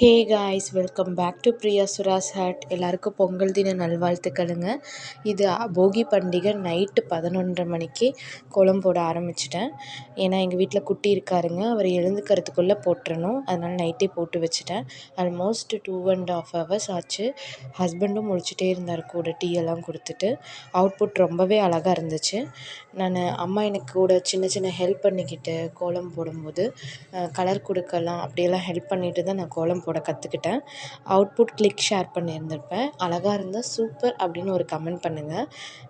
Hey guys welcome back to Priya Sura's ஹேட் எல்லாருக்கும் பொங்கல் தின நல்வாழ்த்துக்களுங்க. இது போகி பண்டிகை நைட்டு பதினொன்றரை மணிக்கு கோலம் போட ஆரம்பிச்சிட்டேன். ஏன்னா எங்கள் வீட்டில் குட்டி இருக்காருங்க. அவர் எழுந்துக்கிறதுக்குள்ளே போட்டுறணும். அதனால் நைட்டே போட்டு வச்சுட்டேன். Almost two and half hours ஆச்சு. ஹஸ்பண்டும் முடிச்சுட்டே இருந்தார் கூட டீ எல்லாம் கொடுத்துட்டு. அவுட்புட் ரொம்பவே அழகாக இருந்துச்சு. நான் அம்மா எனக்கு கூட சின்ன சின்ன ஹெல்ப் பண்ணிக்கிட்டு கோலம் போடும்போது கலர் கொடுக்கலாம் அப்படியெல்லாம் ஹெல்ப் பண்ணிட்டு தான் நான் கோலம் போட கற்றுக்கிட்டேன் அவுட்புட் கிளிக் ஷேர் பண்ணியிருந்திருப்பேன். அழகாக இருந்தால் சூப்பர் அப்படின்னு ஒரு கமெண்ட் பண்ணுங்கள்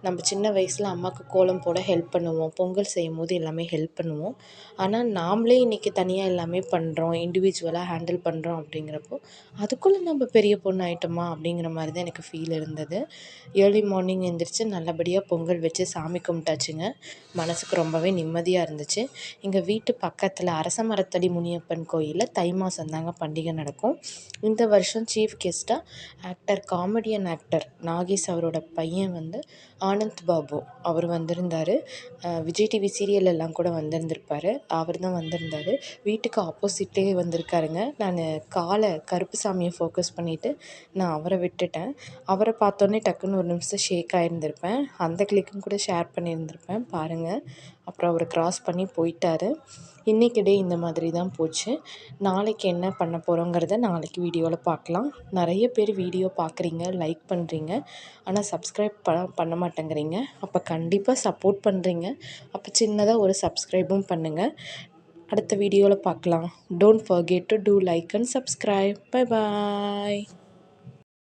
நம்ம சின்ன வயசில் அம்மாவுக்கு கோலம் போட ஹெல்ப் பண்ணுவோம். பொங்கல் செய்யும் போது எல்லாமே ஹெல்ப் பண்ணுவோம். ஆனால் நாமளே இன்றைக்கி தனியாக எல்லாமே பண்ணுறோம் இண்டிவிஜுவலாக ஹேண்டில் பண்ணுறோம் அப்படிங்கிறப்போ அதுக்குள்ளே நம்ம பெரிய பொண்ணு ஆகிட்டோமா அப்படிங்கிற மாதிரி தான் எனக்கு ஃபீல் இருந்தது. ஏர்லி மார்னிங் எழுந்திரிச்சு நல்லபடியாக பொங்கல் வச்சு சாமி கும்பிட்டாச்சுங்க. மனதுக்கு ரொம்பவே நிம்மதியாக இருந்துச்சு. எங்கள் வீட்டு பக்கத்தில் அரச மரத்தடி முனியப்பன் கோயிலில் தை மாதம் தாங்க பண்டிகை நடக்கும். இருக்கும். இந்த வருஷம் சீஃப் கெஸ்ட்டாக ஆக்டர் காமெடியன் ஆக்டர் நாகேஷ் அவரோட பையன் வந்து ஆனந்த் பாபு. அவர் வந்திருந்தார். விஜய் டிவி சீரியல் எல்லாம் கூட வந்திருந்திருப்பார். அவர் தான் வந்திருந்தார். வீட்டுக்கு ஆப்போசிட்டே வந்திருக்காருங்க. நான் காலை கருப்பு சாமியை ஃபோக்கஸ் பண்ணிவிட்டு நான் அவரை விட்டுட்டேன். அவரை பார்த்தோன்னே டக்குன்னு ஒரு நிமிஷம் ஷேக் ஆகிருந்திருப்பேன் அந்த கிளிக்கும் கூட ஷேர் பண்ணியிருந்திருப்பேன். பாருங்கள் அப்புறம் அவர் கிராஸ் பண்ணி போயிட்டார். இன்றைக்கி டே இந்த மாதிரி தான் போச்சு. நாளைக்கு என்ன பண்ண போகிறோங்கிறத நாளைக்கு வீடியோவில் பார்க்கலாம் நிறைய பேர் வீடியோ பார்க்குறீங்க லைக் பண்ணுறீங்க ஆனால் சப்ஸ்கிரைப் ப பண்ண மாட்டேங்கிறீங்க. அப்போ கண்டிப்பாக சப்போர்ட் பண்ணுறீங்க அப்போ சின்னதாக ஒரு சப்ஸ்கிரைபும் பண்ணுங்கள் அடுத்த வீடியோவில் பார்க்கலாம் don't forget to do like and subscribe bye bye